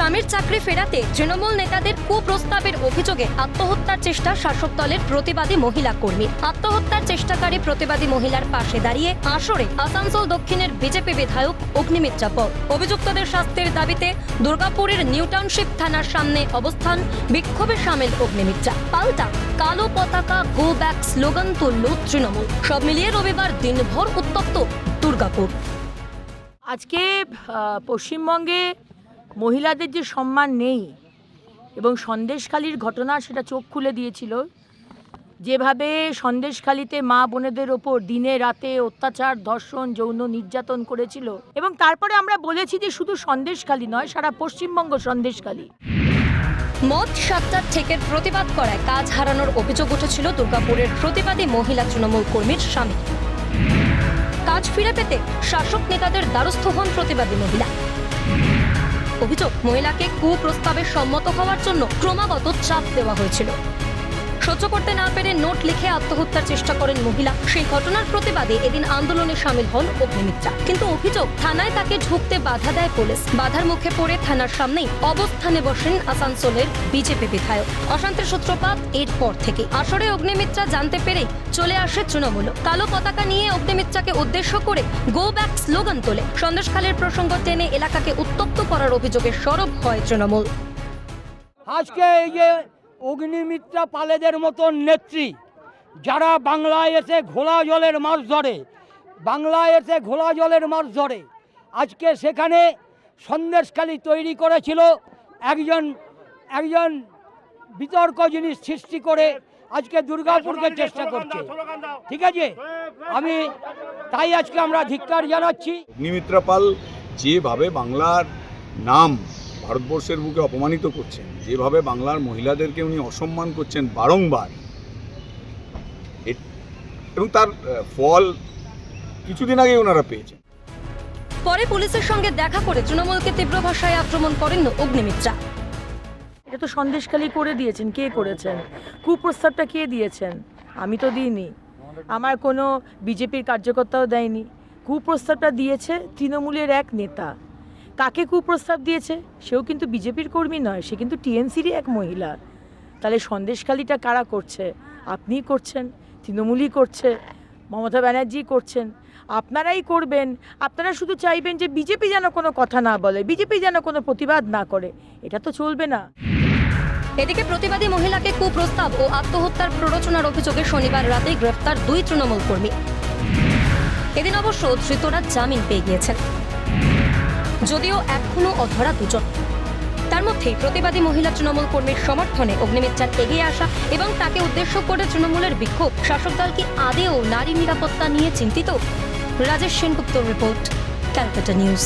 স্বামীর চাকরি ফেরাতে তৃণমূল নেতাদের কুপ্রস্তাবের অভিযোগে আত্মহত্যার চেষ্টা শাসক দলের প্রতিবাদী মহিলা কর্মী। আত্মহত্যার চেষ্টাকারী প্রতিবাদী মহিলার পাশে দাঁড়িয়ে আসরে আসানসোল দক্ষিণের বিজেপি বিধায়ক অগ্নিমিত্রা পল অভিযুক্তদের শাস্তির দাবিতে দুর্গাপুরের নিউটাউনশিপ থানার সামনে অবস্থান বিক্ষোভে সামিল অগ্নিমিত্রা পাল্টা কালো পতাকা গো ব্যাক স্লোগান তুলল তৃণমূল। সব মিলিয়ে রবিবার দিনভর উত্তপ্ত দুর্গাপুর। আজকে পশ্চিমবঙ্গে মহিলাদের যে সম্মান নেই এবং সন্দেশখালির ঘটনা সেটা চোখ খুলে দিয়েছিল, যেভাবে সন্দেশখালিতে মা বোনেদের ওপর দিনে রাতে অত্যাচার, ধর্ষণ, যৌন নির্যাতন করেছিল এবং তারপরে আমরা বলেছি যে শুধু সন্দেশখালি নয়, সারা পশ্চিমবঙ্গ সন্দেশখালি। মদ সাতটার ঠেকের প্রতিবাদ করায় কাজ হারানোর অভিযোগ উঠেছিল দুর্গাপুরের প্রতিবাদী মহিলা তৃণমূল কর্মীর স্বামী। কাজ ফিরে পেতে শাসক নেতাদের দ্বারস্থ হন প্রতিবাদী মহিলা। অভিযোগ মহিলাকে কুপ্রস্তাবে সম্মত হওয়ার জন্য ক্রমাগত চাপ দেওয়া হয়েছিল। সহ্য করতে না পেরে নোট লিখে আত্মহত্যার চেষ্টা করেন মহিলা। সেই ঘটনার প্রতিবাদে এদিন আন্দোলনে সামিল হন অগ্নিমিত্রা। কিন্তু অভিযোগ, থানায় তাকে ঢুকতে বাধা দেয় পুলিশ। বাধার মুখে পড়ে থানার সামনেই অবস্থানে বসেন আসানসোলের বিজেপি বিধায়ক। অশান্তির সূত্রপাত এরপর থেকে। আসরে অগ্নিমিত্রা জানতে পেরে চলে আসে তৃণমূল। কালো পতাকা নিয়ে অগ্নিমিত্রাকে উদ্দেশ্য করে গো ব্যাক স্লোগান তোলে। সন্দেশখালের প্রসঙ্গ টেনে এলাকাকে উত্তপ্ত করার অভিযোগে সরব হয় তৃণমূল। আজকে এই যে অগ্নিমিত্রা পালেদের মতন নেত্রী, যারা বাংলায় এসে ঘোলা জলের মাছ ধরে, বাংলায় এসে ঘোলা জলের মাছ ধরে, আজকে সেখানে সন্দেশখালি তৈরি করেছিল একজন একজন বিতর্ক জিনিস সৃষ্টি করে আজকে দুর্গাপুরকে চেষ্টা করছে। ঠিক আছে? আমি তাই আজকে আমরা ধিক্কার জানাচ্ছি। অগ্নিমিত্রা পাল যেভাবে বাংলার নাম ভারতবর্ষের বুকে অপমানিত করছেন। যেভাবে বাংলার মহিলাদেরকে উনি অসম্মান করছেন বারংবার। এবং তার ফল কিছুদিন আগে ওনারা পেয়েছেন। পরে পুলিশের সঙ্গে দেখা করে তৃণমূলকে তীব্র ভাষায় আক্রমণ করেন অগ্নিমিত্রা। এটা তো সন্দেশখালি করে দিয়েছেন। কে করেছেন? কুপ্রস্তাবটা কে দিয়েছেন? আমি তো দিইনি। আমার কোনো বিজেপির কার্যকর্তাও দেয়নি। কুপ্রস্তাবটা দিয়েছে তৃণমূলের এক নেতা। কাকে কুপ্রস্তাব দিয়েছে? সেও কিন্তু বিজেপির কর্মী নয়, সে কিন্তু টিএমসিরই এক মহিলা। তাহলে সন্দেশখালিটা কারা করছে? আপনিই করছেন, তৃণমূলই করছে, মমতা ব্যানার্জি করছেন। আপনারাই করবেন, আপনারা শুধু চাইবেন যে বিজেপি যেন কোনো কথা না বলে, বিজেপি যেন কোনো প্রতিবাদ না করে, এটা তো চলবে না। এদিকে প্রতিবাদী মহিলাকে কুপ্রস্তাব ও আত্মহত্যার প্ররোচনার অভিযোগে শনিবার রাতে গ্রেফতার দুই তৃণমূল কর্মী। এদিন অবশ্য ধৃতরা জামিন পেয়ে গিয়েছেন। যদিও এখনও অধরা দুজন। তার মধ্যেই প্রতিবাদী মহিলা তৃণমূল কর্মীর সমর্থনে অগ্নিমিত্রার এগিয়ে আসা এবং তাকে উদ্দেশ্য করে তৃণমূলের বিক্ষোভ, শাসক দল কি আদেও নারী নিরাপত্তা নিয়ে চিন্তিত? Rajesh Sengupta report, Calcutta news.